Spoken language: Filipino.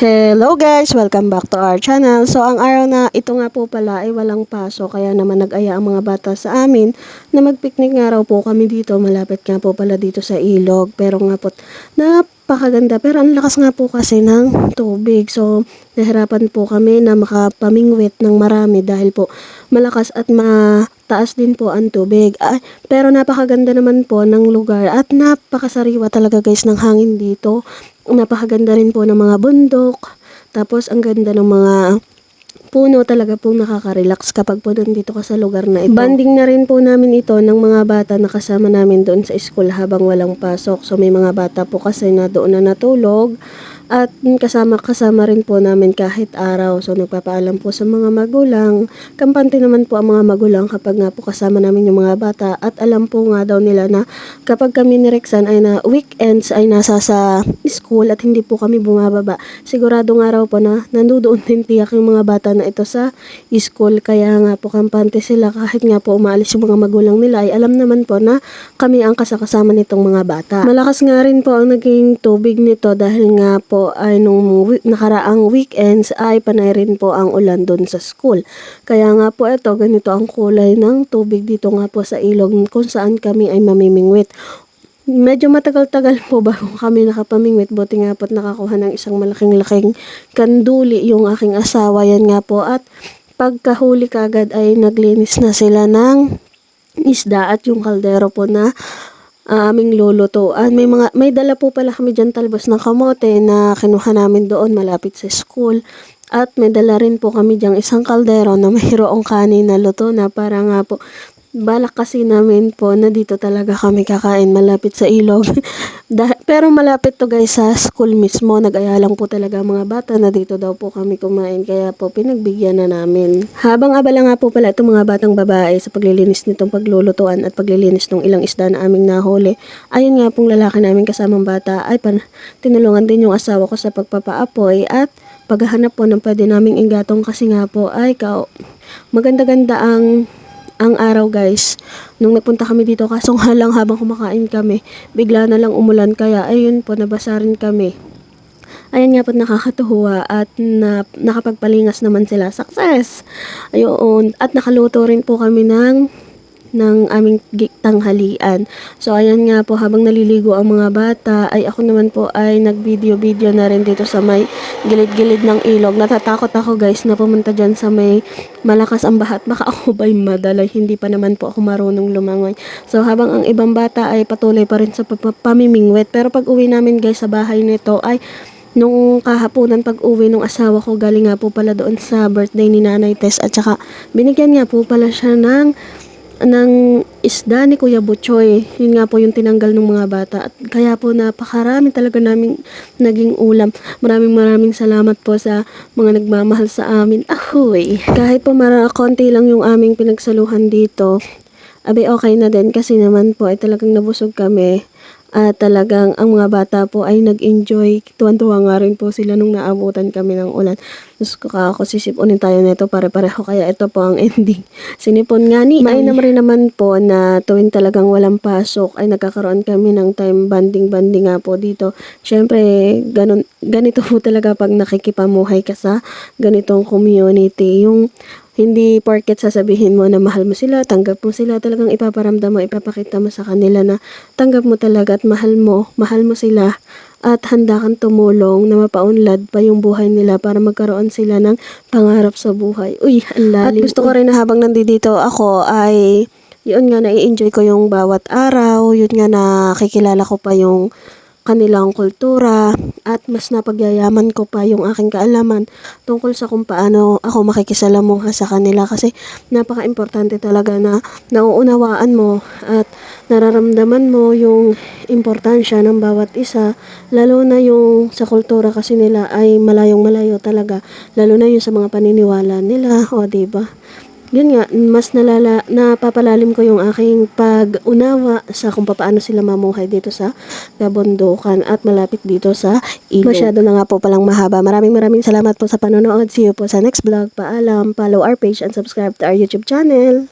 Hello guys! Welcome back to our channel. So ang araw na ito nga po pala ay walang paso kaya naman nag-aya ang mga bata sa amin na magpiknik nga raw po kami dito. Malapit nga po pala dito sa ilog. Pero nga po napakaganda. Pero ang lakas nga po kasi ng tubig. So nahirapan po kami na makapamingwit ng marami dahil po malakas at mataas din po ang tubig. Ay, pero napakaganda naman po ng lugar at napakasariwa talaga guys ng hangin dito. Napakaganda rin po ng mga bundok. Tapos ang ganda ng mga puno talaga pong nakaka-relax kapag po nandito ka sa lugar na ito. Banding na rin po namin ito ng mga bata na kasama namin doon sa school habang walang pasok. So may mga bata po kasi na doon na natulog at kasama-kasama rin po namin kahit araw. So nagpapaalam po sa mga magulang. Kampante naman po ang mga magulang kapag nga po kasama namin yung mga bata at alam po nga daw nila na kapag kami ni Rexan ay na weekends ay nasa sa school at hindi po kami bumababa. Sigurado nga raw po na nandoon din tiyak yung mga bata na ito sa school. Kaya nga po kampante sila kahit nga po umaalis yung mga magulang nila ay alam naman po na kami ang kasakasama nitong mga bata. Malakas nga rin po ang naging tubig nito dahil nga po ay nung nakaraang weekends ay panay rin po ang ulan doon sa school. Kaya nga po ito, ganito ang kulay ng tubig dito nga po sa ilog kung saan kami ay mamimingwit. Medyo matagal-tagal po bago kami nakapamingwit. Buti nga po't nakakuha ng isang malaking-laking kanduli yung aking asawa. Yan nga po. At pagkahuli kagad ay naglinis na sila ng isda at yung kaldero po na ah, aming lulutuan. May mga may dala po pala kami diyan talbos ng kamote na kinuha namin doon malapit sa school. At may dala rin po kami diyang isang kaldero na mayroong kanin na luto na para nga po balak kasi namin po na dito talaga kami kakain malapit sa ilog. Pero malapit to guys sa school mismo. Nag-aya lang po talaga mga bata na dito daw po kami kumain. Kaya po pinagbigyan na namin. Habang abala nga po pala itong mga batang babae sa paglilinis nitong paglulutuan at paglilinis ng ilang isda na aming nahuli. Ayun nga pong lalaki namin kasamang bata ay pan tinulungan din yung asawa ko sa pagpapaapoy at paghahanap po ng pwede naming ingatong kasi nga po ay ka maganda-ganda ang ang araw guys nung nagpunta kami dito kaso nga habang kumakain kami bigla na lang umulan kaya ayun po nabasa rin kami Ayan nga po nakakatuwa at na, nakapagpalingas naman sila. Success! Ayun. At nakaluto rin po kami ng ng aming tanghalian. So, ayan nga po, habang naliligo ang mga bata, ay ako naman po ay nag-video-video na rin dito sa may gilid-gilid ng ilog. Natatakot ako guys na pumunta dyan sa may malakas ang bahat. Baka ako ba'y madala, hindi pa naman po ako marunong lumangoy. So, habang ang ibang bata ay patuloy pa rin sa pamimingwit. Pero pag uwi namin guys sa bahay nito ay Nung kahaponan pag uwi nung asawa ko, galing nga po pala doon sa birthday ni Nanay Tess at saka binigyan nga po pala siya ng ng isda ni Kuya Butchoy. Yun nga po yung tinanggal ng mga bata. At kaya po napakarami talaga naming naging ulam. Maraming maraming salamat po sa mga nagmamahal sa amin. Ahoy! Kahit po mara konti lang yung aming pinagsaluhan dito, abe okay na din kasi naman po ay talagang nabusog kami. At talagang ang mga bata po ay nag-enjoy. Tuwan-tuwa nga rin po sila nung naabutan kami ng ulan. Tapos ako sisipunin tayo nito pare-pareho. Kaya ito po ang ending. Sinipon nga ni Mainam rin naman po na tuwing talagang walang pasok ay nagkakaroon kami ng time banding-banding nga po dito. Siyempre, ganun, ganito po talaga pag nakikipamuhay ka sa ganitong community. Yung hindi porket sasabihin mo na mahal mo sila, tanggap mo sila, talagang ipaparamdam mo, ipapakita mo sa kanila na tanggap mo talaga at mahal mo, mahal mo sila at handa kang tumulong na mapaunlad pa yung buhay nila para magkaroon sila ng pangarap sa buhay. Uy, ang lalim. At gusto ko rin na habang nandito ako ay yun nga nai-enjoy ko yung bawat araw, yun nga nakikilala ko pa yung kanilang kultura at mas napagyayaman ko pa yung aking kaalaman tungkol sa kung paano ako makikisalamuha sa kanila. Kasi napaka-importante talaga na nauunawaan mo at nararamdaman mo yung importansya ng bawat isa lalo na yung sa kultura kasi nila ay malayong malayo talaga lalo na yung sa mga paniniwala nila o ba yun nga, mas nalala, napapalalim ko yung aking pag-unawa sa kung paano sila mamuhay dito sa kabundukan at malapit dito sa ilog. Masyado na nga po palang mahaba. Maraming maraming salamat po sa panonood. See you po sa next vlog. Paalam, follow our page and subscribe to our YouTube channel.